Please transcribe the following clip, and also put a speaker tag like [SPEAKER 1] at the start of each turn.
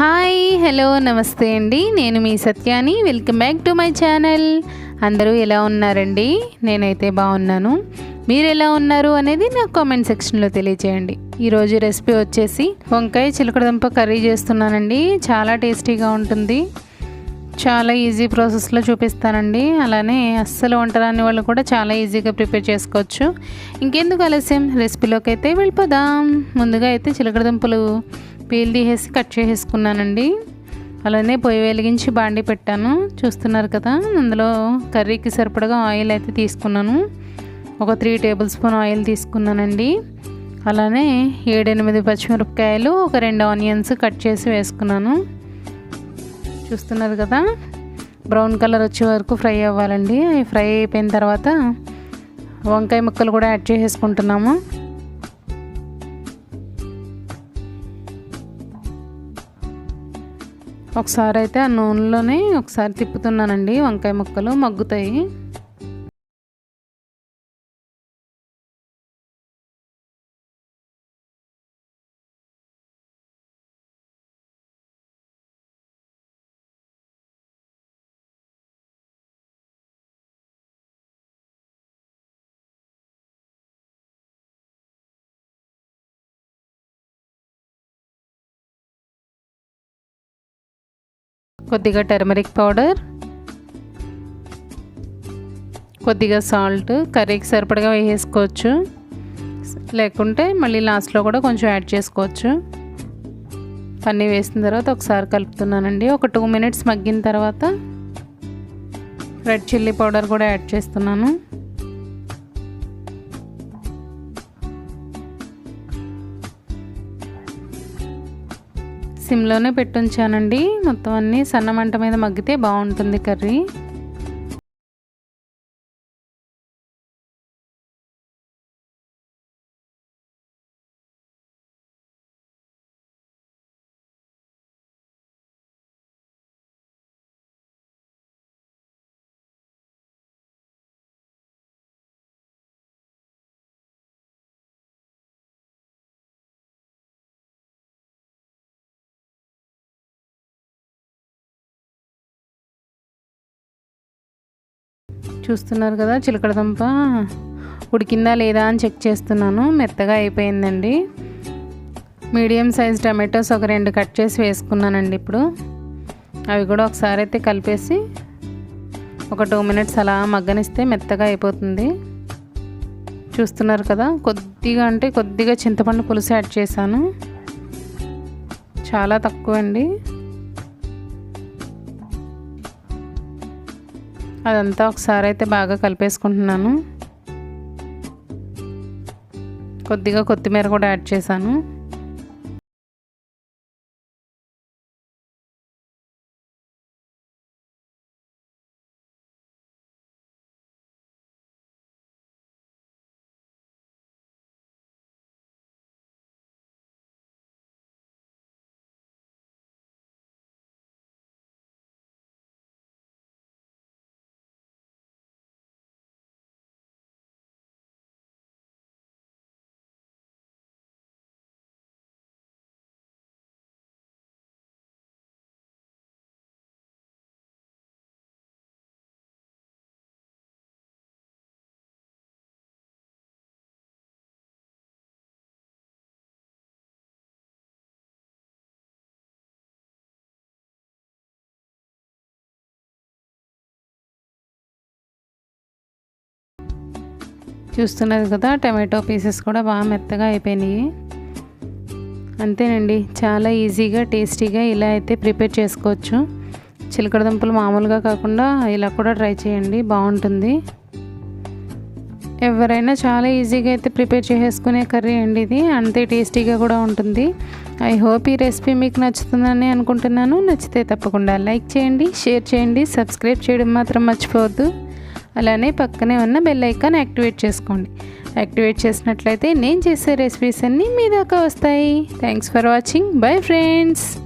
[SPEAKER 1] Hi hello నమస్తే అండి. నేను మీ సత్యాని. Welcome back to my channel అందరూ ఎలా ఉన్నారండి? నేనైతే బాగున్నాను. మీరు ఎలా ఉన్నారు అనేది నాకు కామెంట్ సెక్షన్లో తెలియచేయండి. ఈరోజు రెసిపీ వచ్చేసి వంకాయ చిలకడదుంప కర్రీ చేస్తున్నానండి. చాలా టేస్టీగా ఉంటుంది. చాలా ఈజీ ప్రాసెస్లో చూపిస్తానండి. అలానే అస్సలు వంట రాని వాళ్ళు కూడా చాలా ఈజీగా ప్రిపేర్ చేసుకోవచ్చు. ఇంకెందుకు ఆలస్యం? రెసిపీలోకి అయితే వెళ్ళిపోదాం. ముందుగా అయితే చిలకడదుంపలు పీల్ తీసేసి కట్ చేసేసుకున్నానండి. అలానే పొయ్యి వెలిగించి బాండి పెట్టాను. చూస్తున్నారు కదా అందులో కర్రీకి సరిపడగా ఆయిల్ అయితే తీసుకున్నాను. ఒక త్రీ టేబుల్ స్పూన్ ఆయిల్ తీసుకున్నానండి. అలానే ఏడెనిమిది పచ్చిమిరపకాయలు ఒక రెండు ఆనియన్స్ కట్ చేసి వేసుకున్నాను. చూస్తున్నారు కదా బ్రౌన్ కలర్ వచ్చే వరకు ఫ్రై అవ్వాలండి. అవి ఫ్రై అయిపోయిన తర్వాత వంకాయ ముక్కలు కూడా యాడ్ చేసేసుకుంటున్నాము. ఒకసారి అయితే ఆ నూనెలోనే ఒకసారి తిప్పుతున్నానండి వంకాయ ముక్కలు మగ్గుతాయి. కొద్దిగా టర్మరిక్ పౌడర్ కొద్దిగా సాల్ట్ కర్రీకి సరిపడగా వేసేసుకోవచ్చు. లేకుంటే మళ్ళీ లాస్ట్లో కూడా కొంచెం యాడ్ చేసుకోవచ్చు. పన్నీ వేసిన తర్వాత ఒకసారి కలుపుతున్నానండి. ఒక టూ మినిట్స్ మగ్గిన తర్వాత రెడ్ చిల్లీ పౌడర్ కూడా యాడ్ చేస్తున్నాను. సిమ్లోనే పెట్టుంచానండి. మొత్తం అన్నీ సన్న మంట మీద మగ్గితే బాగుంటుంది కర్రీ. చూస్తున్నారు కదా చిలకడదుంప ఉడికిందా లేదా అని చెక్ చేస్తున్నాను. మెత్తగా అయిపోయిందండి. మీడియం సైజ్ టమాటోస్ ఒక రెండు కట్ చేసి వేసుకున్నానండి ఇప్పుడు. అవి కూడా ఒకసారి అయితే కలిపేసి ఒక టూ మినిట్స్ అలా మగ్గనిస్తే మెత్తగా అయిపోతుంది. చూస్తున్నారు కదా కొద్దిగా అంటే కొద్దిగా చింతపండు పులుసు యాడ్ చేశాను. చాలా తక్కువ అండి అదంతా ఒకసారి అయితే బాగా కలిపేసుకుంటున్నాను. కొద్దిగా కొత్తిమీర కూడా యాడ్ చేశాను. చూస్తున్నారు కదా టమాటో పీసెస్ కూడా బాగా మెత్తగా అయిపోయినాయి. అంతేనండి చాలా ఈజీగా టేస్టీగా ఇలా అయితే ప్రిపేర్ చేసుకోవచ్చు. చిలకడ దుంపలు మామూలుగా కాకుండా ఇలా కూడా ట్రై చేయండి బాగుంటుంది. ఎవరైనా చాలా ఈజీగా అయితే ప్రిపేర్ చేసేసుకునే కర్రీ అండి ఇది అంతే టేస్టీగా కూడా ఉంటుంది. ఐ హోప్ ఈ రెసిపీ మీకు నచ్చుతుందని అనుకుంటున్నాను. నచ్చితే తప్పకుండా లైక్ చేయండి షేర్ చేయండి సబ్స్క్రైబ్ చేయడం మాత్రం మర్చిపోవద్దు. అలానే పక్కనే ఉన్న బెల్ ఐకాన్ యాక్టివేట్ చేసుకోండి. యాక్టివేట్ చేసినట్లయితే నేను చేసే రెసిపీస్ అన్నీ మీ దాకా వస్తాయి. Thanks for watching bye friends